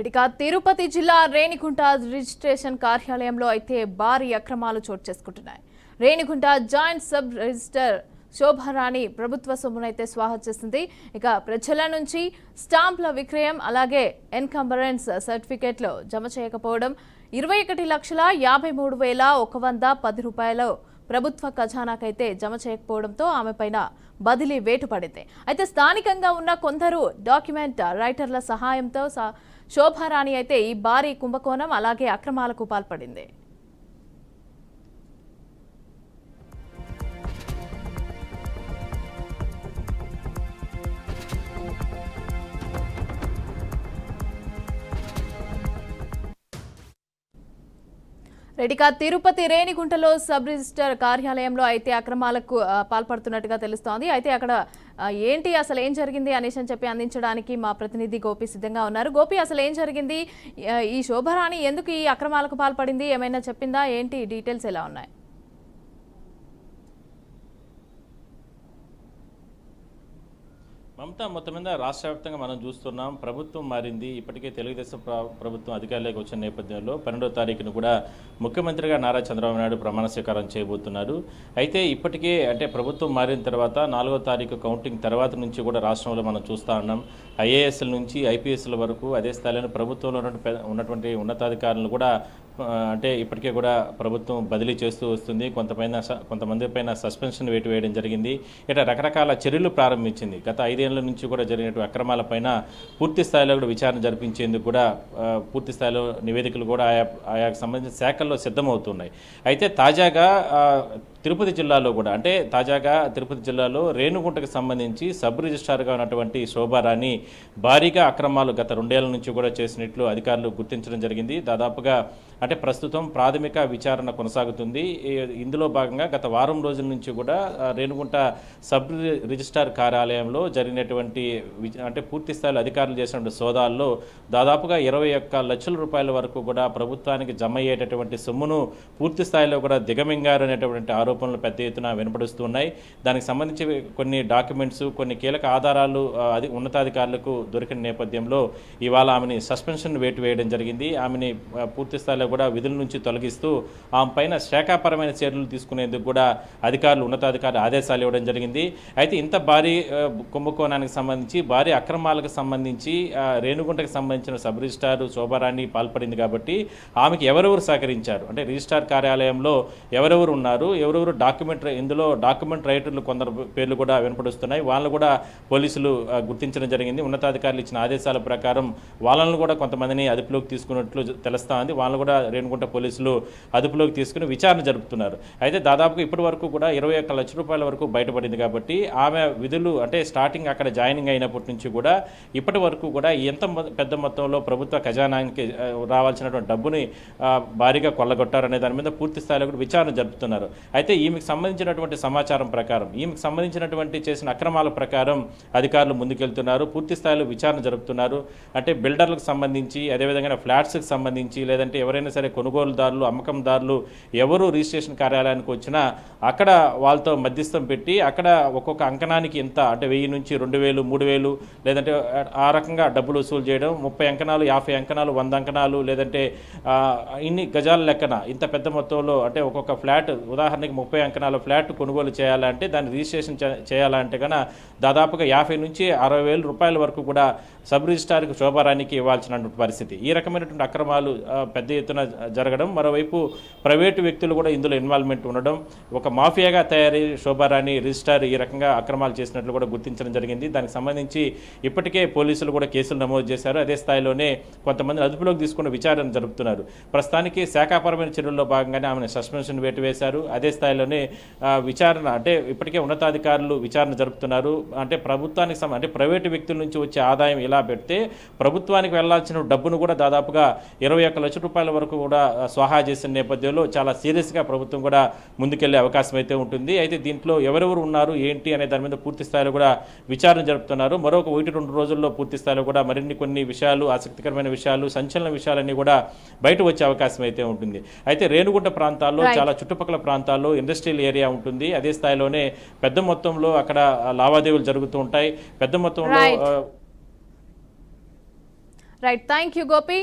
ఇక తిరుపతి జిల్లా రేణిగుంట రిజిస్ట్రేషన్ కార్యాలయంలో అయితే భారీ అక్రమాలు చోటు చేసుకుంటున్నాయి. Renigunta joint sub register Shobharani ప్రభుత్వ సొమ్మునైతే స్వాహా చేసింది. ఇక ప్రజల నుంచి స్టాంప్ల విక్రయం అలాగే ఎన్కంబరెన్స్ సర్టిఫికేట్లు జమ చేయకపోవడం ఇరవై ఒకటి లక్షల యాభై మూడు వేల ఒక వంద పది రూపాయలు ప్రభుత్వ ఖజానాకైతే జమ చేయకపోవడంతో ఆమె పైన బదిలీ వేటు పడింది. అయితే స్థానికంగా ఉన్న కొందరు డాక్యుమెంట్ రైటర్ల సహాయంతో సా శోభారాణి అయితే ఈ భారీ కుంభకోణం అలాగే అక్రమాలకు పాల్పడింది. రెడికా తిరుపతి రేణిగుంటలో సబ్ రిజిస్టర్ కార్యాలయంలో అయితే అక్రమాలకు పాల్పడుతున్నట్టుగా తెలుస్తోంది. అయితే అక్కడ ఏంటి అసలు ఏం జరిగింది అనేసి అని చెప్పి అందించడానికి మా ప్రతినిధి గోపి సిద్ధంగా ఉన్నారు. గోపి అసలు ఏం జరిగింది? ఈ శోభరాణి ఎందుకు ఈ అక్రమాలకు పాల్పడింది? ఏమైనా చెప్పిందా? ఏంటి? డీటెయిల్స్ ఎలా ఉన్నాయి? మమతా మొత్తం మీద రాష్ట్ర వ్యాప్తంగా మనం చూస్తున్నాం. ప్రభుత్వం మారింది. ఇప్పటికే తెలుగుదేశం ప్ర- ప్రభుత్వం అధికారంలోకి వచ్చిన నేపథ్యంలో పన్నెండో తారీఖును కూడా ముఖ్యమంత్రిగా నారా చంద్రబాబు నాయుడు ప్రమాణ స్వీకారం చేయబోతున్నారు. అయితే ఇప్పటికే అంటే ప్రభుత్వం మారిన తర్వాత నాలుగో తారీఖు కౌంటింగ్ తర్వాత నుంచి కూడా రాష్ట్రంలో మనం చూస్తూ ఉన్నాం. ఐఏఎస్ల నుంచి ఐపీఎస్ల వరకు అదే స్థాయిలో ప్రభుత్వంలో ఉన్నటువంటి ఉన్నటువంటి ఉన్నతాధికారులను కూడా అంటే ఇప్పటికే కూడా ప్రభుత్వం బదిలీ చేస్తూ వస్తుంది. కొంతపైన స- కొంతమంది పైన సస్పెన్షన్ వేటు వేయడం జరిగింది. ఇట్లా రకరకాల చర్యలు ప్రారంభించింది. గత ఐదేళ్ళ నుంచి కూడా జరిగినటువంటి అక్రమాలపైన పూర్తి స్థాయిలో కూడా విచారణ జరిపించేందుకు కూడా పూర్తి స్థాయిలో నివేదికలు కూడా ఆయా ఆయాకు సంబంధించిన శాఖల్లో సిద్ధమవుతున్నాయి. అయితే తాజాగా తిరుపతి జిల్లాలో కూడా అంటే తాజాగా తిరుపతి జిల్లాలో రేణుగుంటకు సంబంధించి సబ్ రిజిస్ట్రార్గా ఉన్నటువంటి శోభారాణి భారీగా అక్రమాలు గత రెండేళ్ళ నుంచి కూడా చేసినట్లు అధికారులు గుర్తించడం జరిగింది. దాదాపుగా అంటే ప్రస్తుతం ప్రాథమిక విచారణ కొనసాగుతుంది. ఇందులో భాగంగా గత వారం రోజుల నుంచి కూడా రేణుగుంట సబ్ రిజిస్ట్రార్ కార్యాలయంలో జరిగినటువంటి అంటే పూర్తి స్థాయిలో అధికారులు చేసినటువంటి సోదాల్లో దాదాపుగా ఇరవై ఒక్క లక్షల రూపాయల వరకు కూడా ప్రభుత్వానికి జమ అయ్యేటటువంటి సొమ్మును పూర్తి స్థాయిలో కూడా దిగమింగారు అనేటటువంటి ఆరోపణలు పెద్ద ఎత్తున వినపడుస్తున్నాయి. దానికి సంబంధించి కొన్ని డాక్యుమెంట్స్ కొన్ని కీలక ఆధారాలు అది ఉన్నతాధికారులకు దొరికిన నేపథ్యంలో ఇవాళ ఆమెని సస్పెన్షన్ వేటు వేయడం జరిగింది. ఆమెని పూర్తి స్థాయిలో కూడా విధుల నుంచి తొలగిస్తూ ఆమె పైన శాఖాపరమైన చర్యలు తీసుకునేందుకు కూడా అధికారులు ఉన్నతాధికారులు ఆదేశాలు ఇవ్వడం జరిగింది. అయితే ఇంత భారీ కుంభకోణానికి సంబంధించి భారీ అక్రమాలకు సంబంధించి రేణుగుంటకు సంబంధించిన సబ్ రిజిస్టార్ శోభారాణి పాల్పడింది కాబట్టి ఆమెకి ఎవరెవరు సహకరించారు? అంటే రిజిస్టార్ కార్యాలయంలో ఎవరెవరు ఉన్నారు? ఎవరు ఎవరెవరు డాక్యుమెంట్ ఇందులో డాక్యుమెంట్ రైటర్లు కొందరు పేర్లు కూడా వినపడుస్తున్నాయి. వాళ్ళు కూడా పోలీసులు గుర్తించడం జరిగింది. ఉన్నతాధికారులు ఇచ్చిన ఆదేశాల ప్రకారం వాళ్ళను కూడా కొంతమందిని అదుపులోకి తీసుకున్నట్లు తెలుస్తా ఉంది వాళ్ళను కూడా రేణుగుంట పోలీసులు అదుపులోకి తీసుకుని విచారణ జరుపుతున్నారు. అయితే దాదాపుగా ఇప్పటి వరకు కూడా ఇరవై ఒక్క లక్ష రూపాయల వరకు బయటపడింది కాబట్టి ఆమె విధులు అంటే స్టార్టింగ్ అక్కడ జాయినింగ్ అయినప్పటి నుంచి కూడా ఇప్పటి వరకు కూడా ఎంత పెద్ద మొత్తంలో ప్రభుత్వ ఖజానానికి రావాల్సినటువంటి డబ్బుని భారీగా కొల్లగొట్టారనే దాని మీద పూర్తి స్థాయిలో కూడా విచారణ జరుపుతున్నారు. అయితే అయితే ఈమెకు సంబంధించినటువంటి సమాచారం ప్రకారం ఈమెకు సంబంధించినటువంటి చేసిన అక్రమాల ప్రకారం అధికారులు ముందుకెళ్తున్నారు పూర్తి స్థాయిలో విచారణ జరుపుతున్నారు. అంటే బిల్డర్లకు సంబంధించి అదేవిధంగా ఫ్లాట్స్కి సంబంధించి లేదంటే ఎవరైనా సరే కొనుగోలుదారులు అమ్మకందారులు ఎవరు రిజిస్ట్రేషన్ కార్యాలయానికి వచ్చినా అక్కడ వాళ్ళతో మధ్యస్థం పెట్టి అక్కడ ఒక్కొక్క అంకణానికి ఎంత అంటే వెయ్యి నుంచి రెండు వేలు మూడు వేలు లేదంటే ఆ రకంగా డబ్బులు వసూలు చేయడం ముప్పై అంకణాలు యాభై అంకణాలు వంద అంకణాలు లేదంటే ఇన్ని గజాల లెక్కన ఇంత పెద్ద మొత్తంలో అంటే ఒక్కొక్క ఫ్లాట్ ఉదాహరణకి ముప్పై అంకణాల ఫ్లాట్ కొనుగోలు చేయాలంటే దాన్ని రిజిస్ట్రేషన్ చేయాలంటే కన్నా దాదాపుగా యాభై నుంచి అరవై వేల రూపాయల వరకు కూడా సబ్ రిజిస్ట్రార్కి శోభారానికి ఇవ్వాల్సినటువంటి పరిస్థితి. ఈ రకమైనటువంటి అక్రమాలు పెద్ద ఎత్తున జరగడం మరోవైపు ప్రైవేటు వ్యక్తులు కూడా ఇందులో ఇన్వాల్వ్మెంట్ ఉండడం ఒక మాఫియాగా తయారై శోభారాణి రిజిస్ట్రార్ ఈ రకంగా అక్రమాలు చేసినట్లు కూడా గుర్తించడం జరిగింది. దానికి సంబంధించి ఇప్పటికే పోలీసులు కూడా కేసులు నమోదు చేశారు. అదే స్థాయిలోనే కొంతమంది అదుపులోకి తీసుకున్న విచారణ జరుపుతున్నారు. ప్రస్తుతానికి శాఖాపరమైన చర్యల్లో భాగంగానే ఆమెను సస్పెన్షన్ వేటు వేశారు. అదే స్థాయి స్థాయిలోనే విచారణ అంటే ఇప్పటికే ఉన్నతాధికారులు విచారణ జరుపుతున్నారు. అంటే ప్రభుత్వానికి సంబ- అంటే ప్రైవేటు వ్యక్తుల నుంచి వచ్చే ఆదాయం ఇలా పెడితే ప్రభుత్వానికి వెళ్ళాల్సిన డబ్బును కూడా దాదాపుగా ఇరవై ఒక్క లక్షల రూపాయల వరకు కూడా స్వాహా చేసిన నేపథ్యంలో చాలా సీరియస్గా ప్రభుత్వం కూడా ముందుకెళ్ళే అవకాశం అయితే ఉంటుంది. అయితే దీంట్లో ఎవరెవరు ఉన్నారు ఏంటి అనే దాని మీద పూర్తి స్థాయిలో కూడా విచారణ జరుపుతున్నారు. మరొక ఒకటి రెండు రోజుల్లో పూర్తి స్థాయిలో కూడా మరిన్ని కొన్ని విషయాలు ఆసక్తికరమైన విషయాలు సంచలన విషయాలన్నీ కూడా బయట వచ్చే అవకాశం అయితే ఉంటుంది. అయితే రేణుగుంట ప్రాంతాల్లో. చాలా చుట్టుపక్కల ప్రాంతాల్లో ఇండస్ట్రియల్ ఏరియా ఉంటుంది. అదే స్థాయిలోనే పెద్ద మొత్తంలో అక్కడ లావాదేవీలు జరుగుతూ ఉంటాయి. పెద్ద మొత్తంలో రైట్ థ్యాంక్ యూ గోపి